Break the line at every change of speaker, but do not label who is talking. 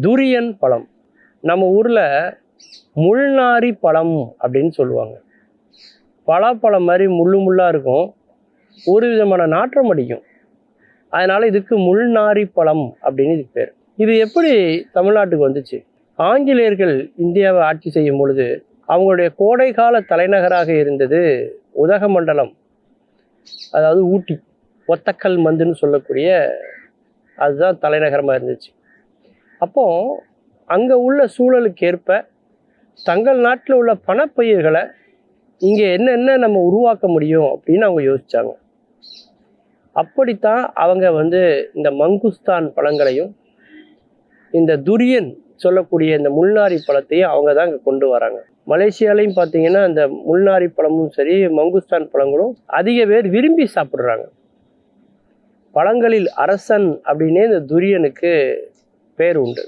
துரியன் பழம். நம்ம ஊரில் முள்நாரி பழம் அப்படின்னு சொல்லுவாங்க. பலாப்பழம் மாதிரி முள்ளு முள்ளாக இருக்கும். ஒரு விதமான நாற்றம் அடிக்கும். அதனால் இதுக்கு முள்நாரி பழம் அப்படின்னு இதுக்கு பேர். இது எப்படி தமிழ்நாட்டுக்கு வந்துச்சு? ஆங்கிலேயர்கள் இந்தியாவை ஆட்சி செய்யும் பொழுது அவங்களுடைய கோடைக்கால தலைநகராக இருந்தது உதகமண்டலம். அதாவது ஊட்டி. ஒத்தக்கல் மந்துன்னு சொல்லக்கூடிய அதுதான் தலைநகரமாக இருந்துச்சு. அப்போது அங்கே உள்ள சூழலுக்கு ஏற்ப தங்கள் நாட்டில் உள்ள பணப்பயிர்களை இங்கே என்னென்ன நம்ம உருவாக்க முடியும் அப்படின்னு அவங்க யோசிச்சாங்க. அப்படித்தான் அவங்க வந்து இந்த மங்குஸ்தான் பழங்களையும் இந்த துரியன் சொல்லக்கூடிய இந்த முள்நாரி பழத்தையும் அவங்க தான் இங்கே கொண்டு வராங்க. மலேசியாலையும் பார்த்தீங்கன்னா இந்த முள்நாரி பழமும் சரி மங்குஸ்தான் பழங்களும் அதிக பேர் விரும்பி சாப்பிட்றாங்க. பழங்களில் அரசன் அப்படின்னே இந்த துரியனுக்கு பேர் உண்டு.